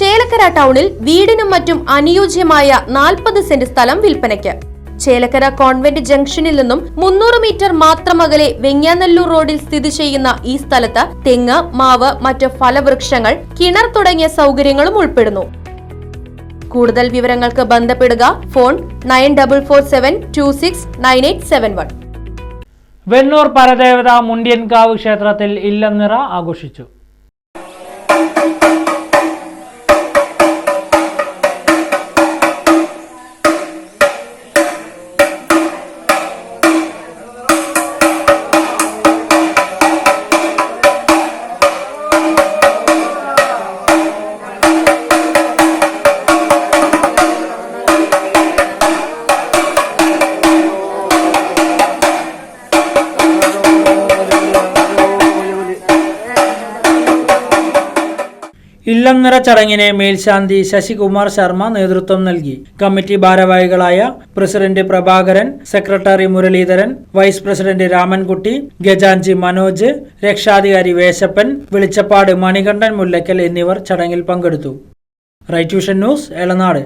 ചേലക്കര ടൗണിൽ വീടിനും മറ്റും അനുയോജ്യമായ നാൽപ്പത് സെന്റ് സ്ഥലം വിൽപ്പനയ്ക്ക്. ചേലക്കര കോൺവെന്റ് ജംഗ്ഷനിൽ നിന്നും മുന്നൂറ് മീറ്റർ മാത്രം അകലെ വെങ്ങാനല്ലൂർ റോഡിൽ സ്ഥിതി ചെയ്യുന്ന ഈ സ്ഥലത്ത് തെങ്ങ് മാവ് മറ്റ് ഫലവൃക്ഷങ്ങൾ കിണർ തുടങ്ങിയ സൗകര്യങ്ങളും ഉൾപ്പെടുന്നു. കൂടുതൽ വിവരങ്ങൾക്ക് ബന്ധപ്പെടുക phone nine double four seven two six nine eight seven one. Vennur Paradevatha Mundiyankavu ക്ഷേത്രത്തിൽ ഇല്ലം നിറ ആഘോഷിച്ചു. ഇല്ലംനിറ ചടങ്ങിന് മേൽശാന്തി ശശികുമാർ ശർമ്മ നേതൃത്വം നൽകി. കമ്മിറ്റി ഭാരവാഹികളായ president Prabhakaran secretary Muralidharan vice president Ramankutty ഗജാൻജി Manoj രക്ഷാധികാരി വേശപ്പൻ വെളിച്ചപ്പാട് മണികണ്ഠൻ മുല്ലക്കൽ എന്നിവർ ചടങ്ങിൽ പങ്കെടുത്തു. Right news Elanad